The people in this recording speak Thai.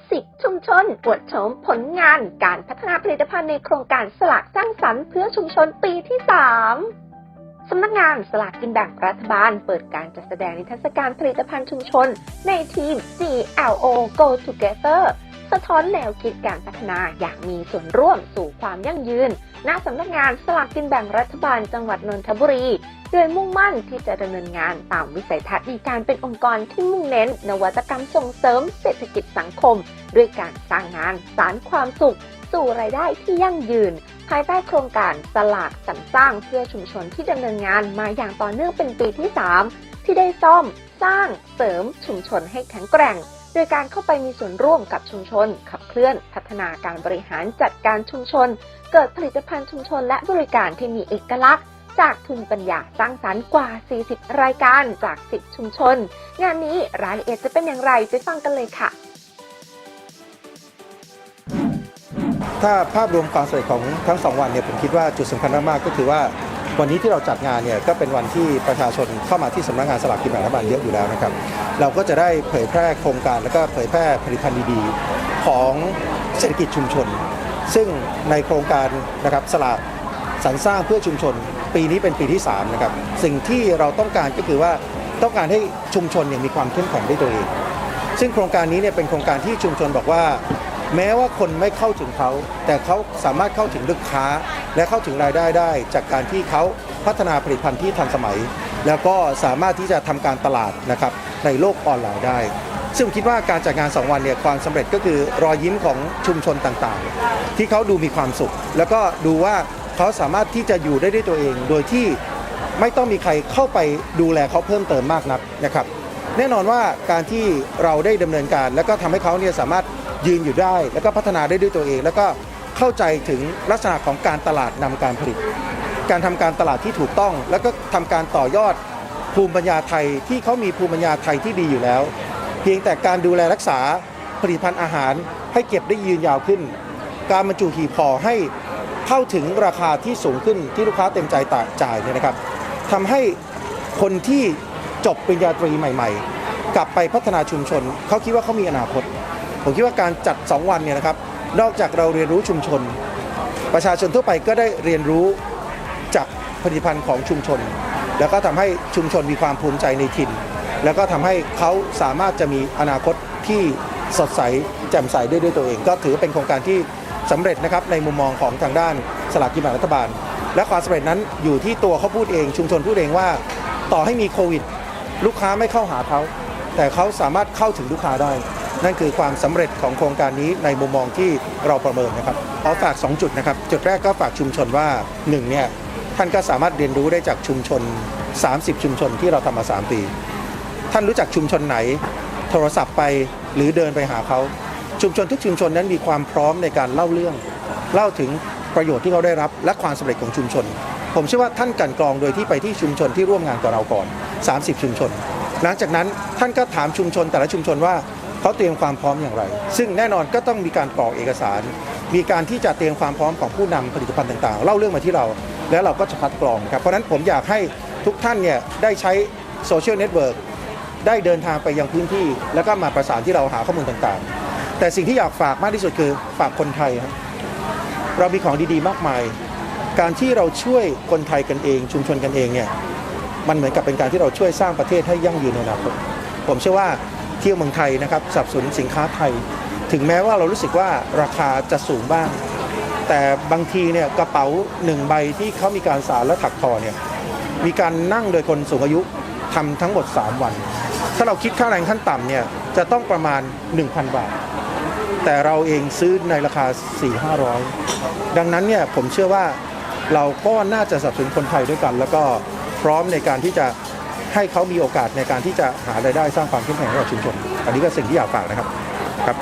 ยกทัพ10ชุมชนอวดโฉมผลงานการพัฒนาผลิตภัณฑ์ในโครงการสลากสร้างสรรค์เพื่อชุมชนปีที่ 3 สำนักงานสลากกินแบ่งรัฐบาล เปิดการจัดแสดงนิทรรศการผลิตภัณฑ์ชุมชน ในทีม GLO Go Together สะท้อนแนวคิดการพัฒนาอย่างมีส่วนร่วมสู่ความยั่งยืน ณ สำนักงานสลากกินแบ่งรัฐบาลจังหวัดนนทบุรี โดยมุ่งมั่นที่จะดำเนินงานตามวิสัยทัศน์ในการเป็นองค์กรที่มุ่งเน้น นวัตกรรมส่งเสริมเศรษฐกิจสังคม ด้วยการสร้างงานสารความสุข สู่รายได้ที่ยั่งยืน ภายใต้โครงการสลากสรรสร้างเพื่อชุมชนที่ดำเนินงานมาอย่างต่อเนื่องเป็นปีที่ 3 ที่ได้ซ่อม สร้างเสริมชุมชนให้แข็งแกร่ง โดยการเข้าไปมีส่วนร่วมกับชุมชน ขับเคลื่อน พัฒนาการบริหารจัดการชุมชน เกิดผลิตภัณฑ์ชุมชนและบริการที่มีเอกลักษณ์ จากทุนปัญญาสร้างสรรค์กว่า 40 รายการจาก 10 ชุมชน งานนี้รายละเอียดจะเป็นอย่างไรไปฟังกันเลยค่ะ ถ้าภาพรวมความสำเร็จของทั้งสองวันเนี่ยผมคิดว่าจุดสำคัญมากๆก็คือว่า วันนี้ที่เราจัดงานเนี่ยก็เป็นวันที่ประชาชนเข้ามาที่สำนักงานสลากกินแบ่งรัฐบาลเยอะอยู่แล้วนะครับ เราก็จะได้เผยแพร่โครงการแล้วก็เผยแพร่ผลิตภัณฑ์ดีๆ ของเศรษฐกิจชุมชน ซึ่งในโครงการนะครับสลากสรรสร้างเพื่อชุมชน ปีนี้เป็นปีที่3นะครับสิ่งที่เราต้องการก็คือว่าต้องการให้ชุมชนเนี่ยมีความเข้มแข็งได้ตัวเอง ซึ่งโครงการนี้เนี่ยเป็นโครงการที่ชุมชนบอกว่า แม้ว่าคนไม่เข้าถึงเขา แต่เขาสามารถเข้าถึงลูกค้า และเข้าถึงรายได้ได้จากการที่เขาพัฒนาผลิตภัณฑ์ที่ทันสมัย แล้วก็สามารถที่จะทำการตลาดนะครับในโลกออนไลน์ได้ ซึ่งผมคิดว่าการจัดงาน 2 วันเนี่ยความสำเร็จก็คือรอยยิ้มของชุมชนต่างๆ ที่เขาดูมีความสุข แล้วก็ดูว่าเขาสามารถที่จะอยู่ได้ด้วยตัวเอง โดยที่ไม่ต้องมีใครเข้าไปดูแลเขาเพิ่มเติมมากนักนะครับ แน่นอนว่าการที่เราได้ดำเนินการ แล้วก็ทำให้เขาเนี่ยสามารถยืนอยู่ได้ แล้วก็พัฒนาได้ด้วยตัวเอง แล้วก็ เข้าใจถึงลักษณะของการตลาดนำการผลิต การทำการตลาดที่ถูกต้อง แล้วก็ทำการต่อยอดภูมิปัญญาไทยที่เขามีภูมิปัญญาไทยที่ดีอยู่แล้ว เพียงแต่การดูแลรักษาผลิตภัณฑ์อาหารให้เก็บได้ยืนยาวขึ้น การบรรจุหีบห่อให้เข้าถึงราคาที่สูงขึ้นที่ลูกค้าเต็มใจจ่ายเนี่ยนะครับทำให้คนที่จบปริญญาตรีใหม่ ๆ กลับไปพัฒนาชุมชน เขาคิดว่าเขามีอนาคต ผมคิดว่าการจัด 2 วันเนี่ยนะครับ นอกจากเราเรียนรู้ชุมชน ประชาชนทั่วไปก็ได้เรียนรู้จากผลิตภัณฑ์ของชุมชน แล้วก็ทำให้ชุมชนมีความภูมิใจในถิ่น แล้วก็ทำให้เขาสามารถจะมีอนาคตที่สดใสแจ่มใสได้ด้วยตัวเอง ก็ถือเป็นโครงการที่สำเร็จนะครับในมุมมองของทางด้านสลากกินแบ่งรัฐบาล และความสำเร็จนั้นอยู่ที่ตัวเขาพูดเอง ชุมชนพูดเองว่า ต่อให้มีโควิด ลูกค้าไม่เข้าหาเขาแต่เขาสามารถเข้าถึงลูกค้าได้ นั่นคือความสำเร็จของโครงการนี้ในมุมมองที่เราประเมินนะครับขอฝาก 2 จุดนะครับ จุดแรกก็ฝากชุมชนว่า1เนี่ยท่านก็สามารถเรียนรู้ได้จากชุมชน 30 ชุมชนที่เราทำมา 3 ปี ท่านรู้จักชุมชนไหน โทรศัพท์ไปหรือเดินไปหาเขา ชุมชนทุกชุมชนนั้นมีความพร้อมในการเล่าเรื่อง เล่าถึงประโยชน์ที่เขาได้รับและความสำเร็จของชุมชน ผมเชื่อว่าท่านกันกรองโดยที่ไปที่ชุมชนที่ร่วมงานกับเราก่อน 30 ชุมชน หลังจากนั้นท่านก็ถามชุมชนแต่ละชุมชนว่า เขาเตรียมความพร้อมอย่างไร ซึ่งแน่นอนก็ต้องมีการกรอกเอกสาร มีการที่จะเตรียมความพร้อมของผู้นำผลิตภัณฑ์ต่างๆ เล่าเรื่องมาที่เรา แล้วเราก็จะคัดกรองครับ เพราะฉะนั้นผมอยากให้ทุกท่านเนี่ยได้ใช้โซเชียลเน็ตเวิร์กได้เดินทางไปยังพื้นที่ แล้วก็มาประสานที่เราหาข้อมูลต่างๆ แต่สิ่งที่อยากฝากมากที่สุดคือฝากคนไทยครับเรามีของดีๆ มากมาย การที่เราช่วยคนไทยกันเอง ชุมชนกันเองเนี่ยมันเหมือนกับเป็นการที่เราช่วยสร้างประเทศให้ยั่งยืนในอนาคตผมเชื่อว่า เที่ยวเมืองไทยนะครับสนับสนุนสินค้าไทย ถึงแม้ว่าเรารู้สึกว่าราคาจะสูงบ้าง แต่บางทีเนี่ยกระเป๋าหนึ่งใบที่เขามีการสารและถักทอเนี่ยมีการนั่งโดยคนสูงอายุทำทั้งหมด 3 วัน ถ้าเราคิดค่าแรงขั้นต่ำเนี่ยจะต้องประมาณ 1,000 บาท แต่เราเองซื้อในราคา 4 500 ดังนั้นเนี่ยผมเชื่อว่าเราก็น่าจะสนับสนุนคนไทยด้วยกัน แล้วก็พร้อมในการที่จะ ให้เขามีโอกาสในการที่จะหารายได้สร้างความเข้มแข็งให้กับชุมชน อันนี้ก็สิ่งที่อยากฝากนะครับครับ